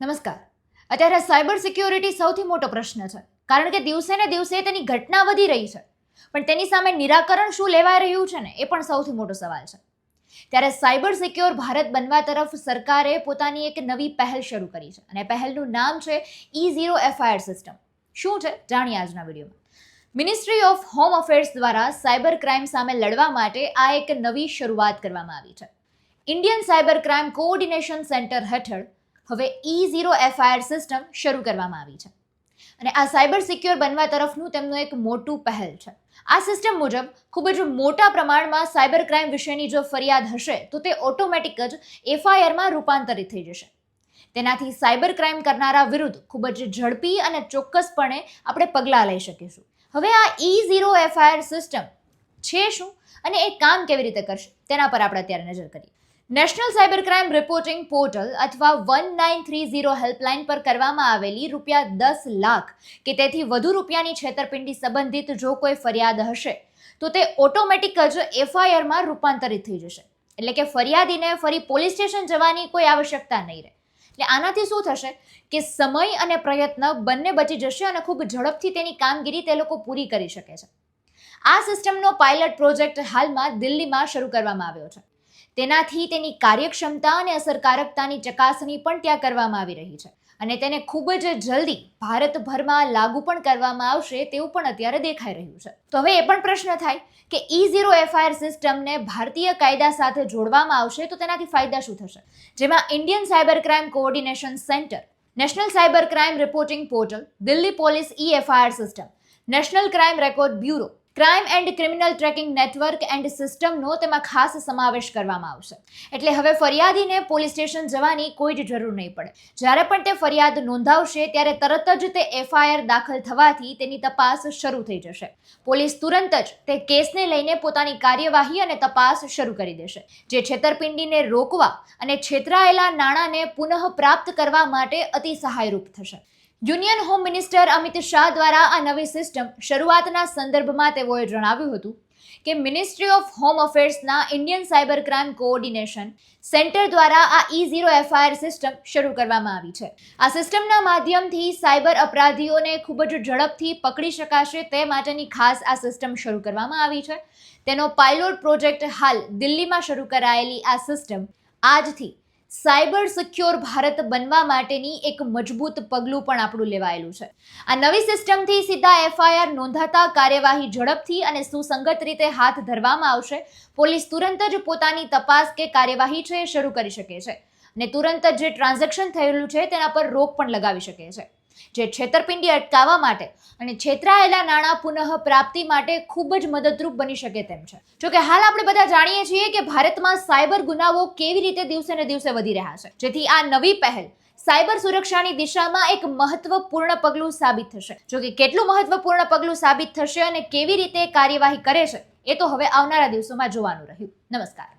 નમસ્કાર. અત્યારે cyber security સૌથી મોટો પ્રશ્ન છે, કારણ કે દિવસે ને દિવસે તેની ઘટના વધી રહી છે. પણ તેની સામે નિરાકરણ શું લેવાઈ રહ્યું છે ને, એ પણ સૌથી મોટો સવાલ છે. ત્યારે સાયબર સિક્યોર ભારત બનવા તરફ સરકારે પોતાની એક નવી પહેલ શરૂ કરી છે, અને પહેલનું નામ છે ઈ ઝીરો એફઆઈઆર સિસ્ટમ. શું છે? જાણીએ આજના વિડીયોમાં. મિનિસ્ટ્રી ઓફ હોમ અફેર્સ દ્વારા સાયબર ક્રાઇમ સામે લડવા માટે આ એક નવી શરૂઆત કરવામાં આવી છે. Indian cyber crime coordination centre હેઠળ હવે ઈ ઝીરો એફઆઈઆર સિસ્ટમ શરૂ કરવામાં આવી છે. અને આ સાયબર સિક્યોર બનવા તરફનું તેમનું એક મોટું પહેલ છે. આ સિસ્ટમ મુજબ ખૂબ જ મોટા પ્રમાણમાં સાયબર ક્રાઇમ વિશેની જો ફરિયાદ હશે, તો તે ઓટોમેટિક જ એફઆઈઆરમાં રૂપાંતરિત થઈ જશે. તેનાથી સાયબર ક્રાઇમ કરનારા વિરુદ્ધ ખૂબ જ ઝડપી અને ચોક્કસપણે આપણે પગલાં લઈ શકીશું. હવે આ ઈ ઝીરો એફઆઈઆર સિસ્ટમ છે શું? અને એ કામ કેવી રીતે કરશે? તેના પર આપણે અત્યારે નજર કરીએ. National cyber crime reporting portal અથવા one nine three zero helpline પર કરવામાં આવેલી રૂપિયા દસ લાખ કે તેથી વધુ રૂપિયાની છેતરપિંડી સંબંધિત જો કોઈ ફરિયાદ હશે, તો તે ઓટોમેટિક જ એફઆઈઆરમાં રૂપાંતરિત થઈ જશે. એટલે કે ફરિયાદીને ફરી પોલીસ સ્ટેશન જવાની કોઈ આવશ્યકતા નહીં રહે. એટલે આનાથી શું થશે કે સમય અને પ્રયત્ન બંને બચી જશે અને ખૂબ ઝડપથી તેની કામગીરી તે લોકો પૂરી કરી શકે છે. આ સિસ્ટમનો પાયલટ પ્રોજેક્ટ હાલમાં દિલ્હીમાં શરૂ કરવામાં આવ્યો છે. તેનાથી તેની કાર્યક્ષમતા અને અસરકારકતાની ચકાસણી પણ ત્યાં કરવામાં આવી રહી છે. અને તેને ખૂબ જ જલ્દી ભારતભરમાં લાગુ પણ કરવામાં આવશે તેવું પણ અત્યારે દેખાઈ રહ્યું છે. તો હવે એ પણ પ્રશ્ન થાય કે ઈ ઝીરો એફઆઈઆર સિસ્ટમને ભારતીય કાયદા સાથે જોડવામાં આવશે તો તેનાથી ફાયદા શું થશે? જેમાં Indian cyber crime coordination centre, national cyber crime reporting portal, Delhi police e FIR system, national crime record bureau crime and criminal tracking network and સિસ્ટમનો તેમાં ખાસ સમાવેશ કરવામાં આવશે. એટલે હવે ફરિયાદીને પોલીસ સ્ટેશન જવાની કોઈ જ જરૂર નહીં પડે. જ્યારે પણ તે ફરિયાદ નોંધાવશે, ત્યારે તરત જ તે એફઆઈઆર દાખલ થવાથી તેની તપાસ શરૂ થઈ જશે. પોલીસ તુરંત જ તે કેસને લઈને પોતાની કાર્યવાહી અને તપાસ શરૂ કરી દેશે, જે છેતરપિંડીને રોકવા અને છેતરાયેલા નાણાંને પુનઃ પ્રાપ્ત કરવા માટે અતિ સહાયરૂપ થશે. Union home minister Amit Shah દ્વારા આ નવી સિસ્ટમ શરૂઆતના સંદર્ભમાં તેઓએ જણાવ્યું હતું કે ministry of home અફેર્સના Indian cyber crime coordination centre દ્વારા આ ઈ ઝીરો એફઆઈઆર સિસ્ટમ શરૂ કરવામાં આવી છે. આ સિસ્ટમના માધ્યમથી સાયબર અપરાધીઓને ખૂબ જ ઝડપથી પકડી શકાશે તે માટેની ખાસ આ સિસ્ટમ શરૂ કરવામાં આવી છે. તેનો પાયલોટ પ્રોજેક્ટ હાલ દિલ્હીમાં શરૂ કરાયેલી આ સિસ્ટમ આજથી સાયબર સિક્યોર ભારત બનવા માટેની એક મજબૂત પગલું પણ આપણું લેવાયેલું છે. આ નવી સિસ્ટમથી સીધા એફઆઈઆર નોંધાતા કાર્યવાહી ઝડપથી અને સુસંગત રીતે હાથ ધરવામાં આવશે. પોલીસ તુરંત જ પોતાની તપાસ કે કાર્યવાહી છે શરૂ કરી શકે છે. અને તુરંત જ જે ટ્રાન્ઝેક્શન થયેલું છે તેના પર રોક પણ લગાવી શકે છે. જે છેતરપિંડી અટકાવવા માટે અને છેતરાયેલા નાણાં પુનઃ પ્રાપ્તિ માટે ખૂબ જ મદદરૂપ બની શકે તેમ છે. જો કે હાલ આપણે બધા જાણીએ છીએ કે ભારતમાં સાયબર ગુનાઓ કેવી રીતે દિવસે ને દિવસે વધી રહ્યા છે. જેથી આ નવી પહેલ સાયબર સુરક્ષાની દિશામાં એક મહત્વપૂર્ણ પગલું સાબિત થશે. જો કે કેટલું મહત્વપૂર્ણ પગલું સાબિત થશે અને કેવી રીતે કાર્યવાહી કરે છે, એ તો હવે આવનારા દિવસોમાં જોવાનું રહ્યું. નમસ્કાર.